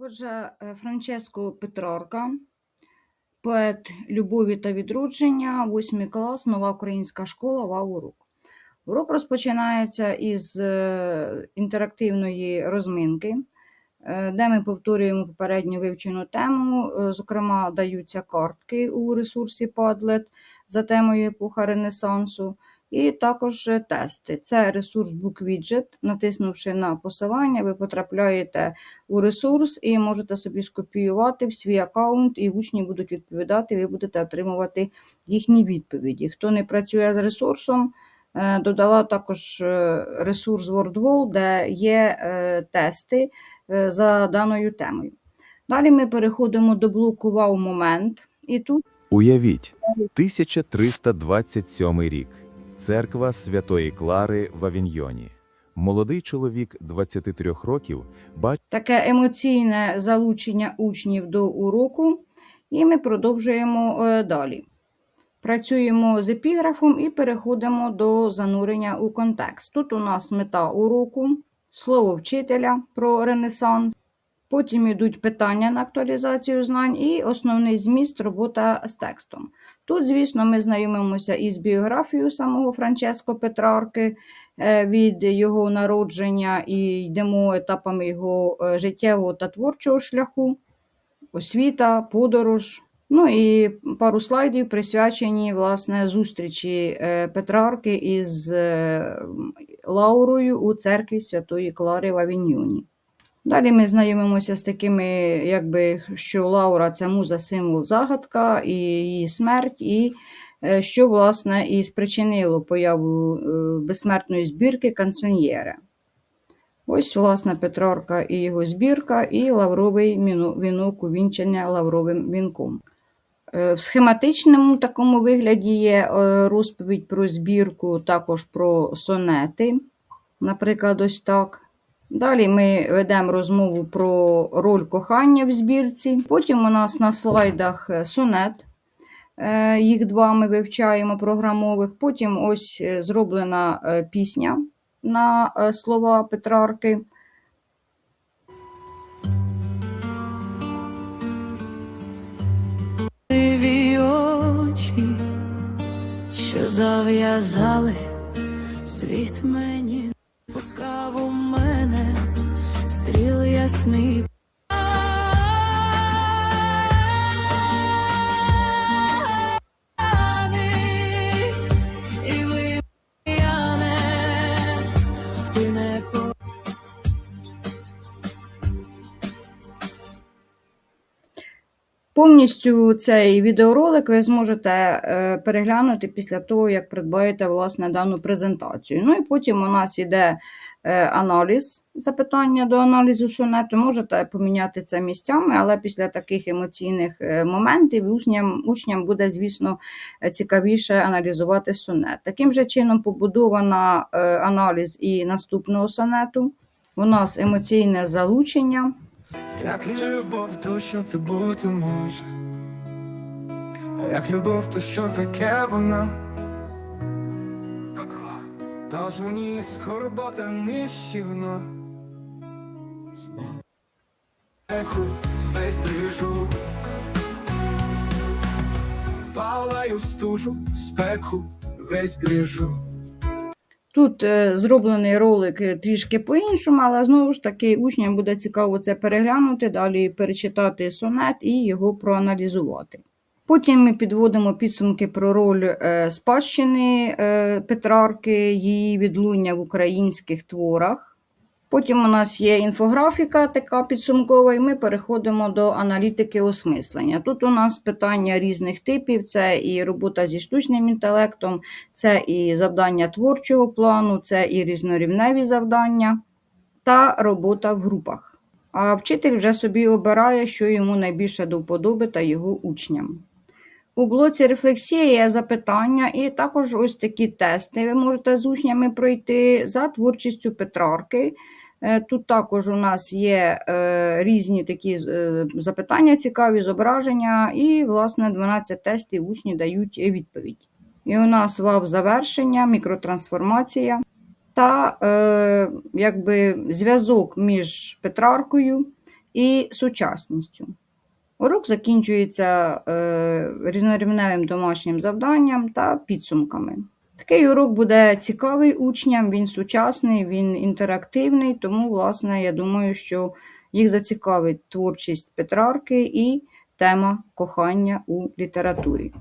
Отже, е, Франческо Петрарка, поет любові та відродження, 8 клас, нова українська школа, вау урок. Урок розпочинається із е, інтерактивної розминки, е, де ми повторюємо попередньо вивчену тему. Зокрема, даються картки у ресурсі Padlet за темою епоха Ренесансу. І також е, тести. Це ресурс BookWidget. Натиснувши на посилання, ви потрапляєте у ресурс і можете собі скопіювати в свій аккаунт, і учні будуть відповідати, ви будете отримувати їхні відповіді. Хто не працює з ресурсом, е, додала також е, ресурс WordWall, де є тести за даною темою. Далі ми переходимо до блоку Вау момент. І тут Уявіть, 1327 рік. Церква Святої Клари в Авіньйоні. Молодий чоловік 23 років бачить таке емоційне залучення учнів до уроку, і ми продовжуємо е, далі. Працюємо з епіграфом і переходимо до занурення у контекст. Тут у нас мета уроку, слово вчителя про Ренесанс. Потім йдуть питання на актуалізацію знань і основний зміст робота з текстом. Тут, звісно, ми знайомимося із біографією самого Франческо Петрарки е, від його народження і йдемо етапами його е, життєвого та творчого шляху, освіта, подорож. Ну і пару слайдів присвячені власне зустрічі е, Петрарки із Лаурою у церкві Святої Клари в Авіньйоні. Далі ми знайомимося з такими, якби що Лаура це муза символ загадка і її смерть, і е, що, власне, і спричинило появу е, безсмертної збірки канцоньєре. Ось, власне, Петрарка і його збірка, і лавровий вінок увінчення лавровим вінком. Е, В схематичному такому вигляді є розповідь про збірку, також про сонети, наприклад, ось так. Далі ми ведемо розмову про роль кохання в збірці. Потім у нас на слайдах е, сонет. Е, Їх два ми вивчаємо програмових. Потім ось е, зроблена пісня на слова Петрарки. Очі, що зав'язали світ мені, пускав у стріл Повністю цей відеоролик ви зможете е, переглянути після того, як придбаєте власне дану презентацію. Ну і потім у нас йде е, аналіз запитання до аналізу сонету. Можете поміняти це місцями, але після таких емоційних е, моментів учням, учням буде, звісно, цікавіше аналізувати сонет. Таким же чином побудована аналіз і наступного сонету. У нас емоційне залучення. Як любов, то що це бути може? Як любов, то що таке вона? Тож мені скорбота нищівна Еху, весь движу Палаю стужу, спеку, весь движу Тут е, зроблений ролик е, трішки по-іншому, але знову ж таки учням буде цікаво це переглянути, далі перечитати сонет і його проаналізувати. Потім ми підводимо підсумки про роль е, спадщини Петрарки, її відлуння в українських творах. Потім у нас є інфографіка така підсумкова, і ми переходимо до аналітики осмислення. Тут у нас питання різних типів: це і робота зі штучним інтелектом, це і завдання творчого плану, це і різнорівневі завдання та робота в групах. А вчитель вже собі обирає, що йому найбільше до вподоби та його учням. У блоці рефлексія є запитання, і також ось такі тести ви можете з учнями пройти за творчістю Петрарки. Е, Тут також у нас є е, різні такі е, запитання, цікаві зображення, і, власне, 12 тестів учні дають відповідь. І у нас вав завершення, мікротрансформація та е, якби зв'язок між Петраркою і сучасністю. Урок закінчується е, різнорівневим домашнім завданням та підсумками. Такий урок буде цікавий учням, він сучасний, він інтерактивний, тому, власне, я думаю, що їх зацікавить творчість Петрарки і тема кохання у літературі.